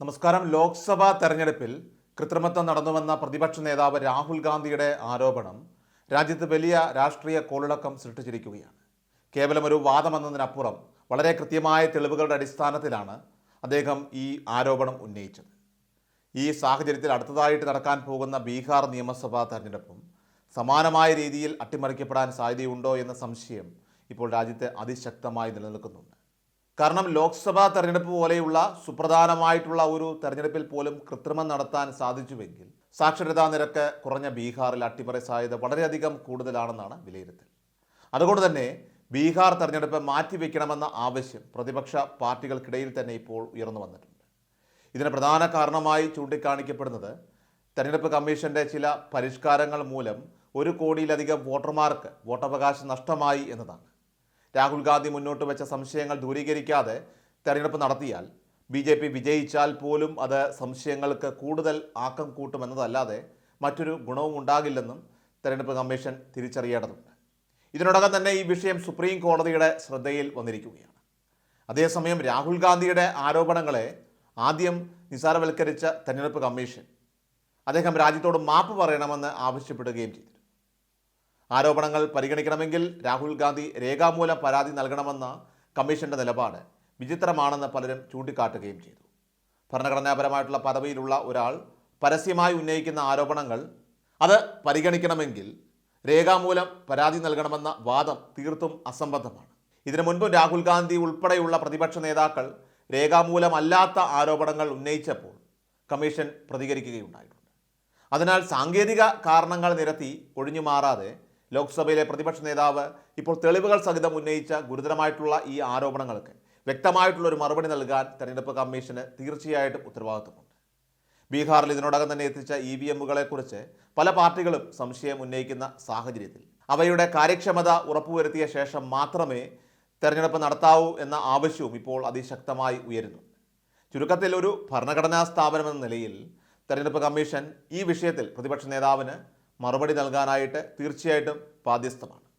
നമസ്കാരം. ലോക്സഭാ തെരഞ്ഞെടുപ്പിൽ കൃത്രിമത്വം നടന്നുവെന്ന പ്രതിപക്ഷ നേതാവ് രാഹുൽ ഗാന്ധിയുടെ ആരോപണം രാജ്യത്ത് വലിയ രാഷ്ട്രീയ കോളിളക്കം സൃഷ്ടിച്ചിരിക്കുകയാണ്. കേവലം ഒരു വാദമെന്നതിനപ്പുറം വളരെ കൃത്യമായ തെളിവുകളുടെ അടിസ്ഥാനത്തിലാണ് അദ്ദേഹം ഈ ആരോപണം ഉന്നയിച്ചത്. ഈ സാഹചര്യത്തിൽ അടുത്തതായിട്ട് നടക്കാൻ പോകുന്ന ബീഹാർ നിയമസഭാ തെരഞ്ഞെടുപ്പും സമാനമായ രീതിയിൽ അട്ടിമറിക്കപ്പെടാൻ സാധ്യതയുണ്ടോ എന്ന സംശയം ഇപ്പോൾ രാജ്യത്തെ അതിശക്തമായി നിലനിൽക്കുന്നുണ്ട്. കാരണം ലോക്സഭാ തെരഞ്ഞെടുപ്പ് പോലെയുള്ള സുപ്രധാനമായിട്ടുള്ള ഒരു തെരഞ്ഞെടുപ്പിൽ പോലും കൃത്രിമം നടത്താൻ സാധിച്ചുവെങ്കിൽ സാക്ഷരതാ നിരക്ക് കുറഞ്ഞ ബീഹാറിൽ അട്ടിമറി സാധ്യത വളരെയധികം കൂടുതലാണെന്നാണ് വിലയിരുത്തൽ. അതുകൊണ്ട് തന്നെ ബീഹാർ തെരഞ്ഞെടുപ്പ് മാറ്റിവെക്കണമെന്ന ആവശ്യം പ്രതിപക്ഷ പാർട്ടികൾക്കിടയിൽ തന്നെ ഇപ്പോൾ ഉയർന്നു വന്നിട്ടുണ്ട്. ഇതിന് പ്രധാന കാരണമായി ചൂണ്ടിക്കാണിക്കപ്പെടുന്നത് തെരഞ്ഞെടുപ്പ് കമ്മീഷന്റെ ചില പരിഷ്കാരങ്ങൾ മൂലം ഒരു കോടിയിലധികം വോട്ടർമാർക്ക് വോട്ടവകാശം നഷ്ടമായി എന്നതാണ്. രാഹുൽ ഗാന്ധി മുന്നോട്ട് വെച്ച സംശയങ്ങൾ ദൂരീകരിക്കാതെ തെരഞ്ഞെടുപ്പ് നടത്തിയാൽ ബി ജെ പി വിജയിച്ചാൽ പോലും അത് സംശയങ്ങൾക്ക് കൂടുതൽ ആക്കം കൂട്ടുമെന്നതല്ലാതെ മറ്റൊരു ഗുണവും ഉണ്ടാകില്ലെന്നും തെരഞ്ഞെടുപ്പ് കമ്മീഷൻ തിരിച്ചറിയേണ്ടതുണ്ട്. ഇതിനോടകം തന്നെ ഈ വിഷയം സുപ്രീം കോടതിയുടെ ശ്രദ്ധയിൽ വന്നിരിക്കുകയാണ്. അതേസമയം രാഹുൽ ഗാന്ധിയുടെ ആരോപണങ്ങളെ ആദ്യം നിസാരവൽക്കരിച്ച തെരഞ്ഞെടുപ്പ് കമ്മീഷൻ അദ്ദേഹം രാജ്യത്തോട് മാപ്പ് പറയണമെന്ന് ആവശ്യപ്പെടുകയും ചെയ്തിരുന്നു. ആരോപണങ്ങൾ പരിഗണിക്കണമെങ്കിൽ രാഹുൽ ഗാന്ധി രേഖാമൂലം പരാതി നൽകണമെന്ന കമ്മീഷന്റെ നിലപാട് വിചിത്രമാണെന്ന് പലരും ചൂണ്ടിക്കാട്ടുകയും ചെയ്തു. ഭരണഘടനാപരമായിട്ടുള്ള പദവിയിലുള്ള ഒരാൾ പരസ്യമായി ഉന്നയിക്കുന്ന ആരോപണങ്ങൾ അത് പരിഗണിക്കണമെങ്കിൽ രേഖാമൂലം പരാതി നൽകണമെന്ന വാദം തീർത്തും അസംബന്ധമാണ്. ഇതിനു മുൻപ് രാഹുൽ ഗാന്ധി ഉൾപ്പെടെയുള്ള പ്രതിപക്ഷ നേതാക്കൾ രേഖാമൂലമല്ലാത്ത ആരോപണങ്ങൾ ഉന്നയിച്ചപ്പോൾ കമ്മീഷൻ പ്രതികരിക്കുകയുണ്ടായിട്ടുണ്ട്. അതിനാൽ സാങ്കേതിക കാരണങ്ങൾ നിരത്തി ഒഴിഞ്ഞു മാറാതെ ലോക്സഭയിലെ പ്രതിപക്ഷ നേതാവ് ഇപ്പോൾ തെളിവുകൾ സഹിതം ഉന്നയിച്ച ഗുരുതരമായിട്ടുള്ള ഈ ആരോപണങ്ങൾക്ക് വ്യക്തമായിട്ടുള്ള ഒരു മറുപടി നൽകാൻ തെരഞ്ഞെടുപ്പ് കമ്മീഷന് തീർച്ചയായിട്ടും ഉത്തരവാദിത്വമുണ്ട് ബീഹാറിൽ ഇതിനോടകം തന്നെ എത്തിച്ച ഇ വി എമ്മുകളെക്കുറിച്ച് പല പാർട്ടികളും സംശയം ഉന്നയിക്കുന്ന സാഹചര്യത്തിൽ അവയുടെ കാര്യക്ഷമത ഉറപ്പുവരുത്തിയ ശേഷം മാത്രമേ തെരഞ്ഞെടുപ്പ് നടത്താവൂ എന്ന ആവശ്യവും ഇപ്പോൾ അതിശക്തമായി ഉയരുന്നു. ചുരുക്കത്തിൽ ഒരു ഭരണഘടനാ സ്ഥാപനമെന്ന നിലയിൽ തെരഞ്ഞെടുപ്പ് കമ്മീഷൻ ഈ വിഷയത്തിൽ പ്രതിപക്ഷ നേതാവിന് മറുപടി നൽകാനായിട്ട് തീർച്ചയായിട്ടും ബാധ്യസ്ഥമാണ്.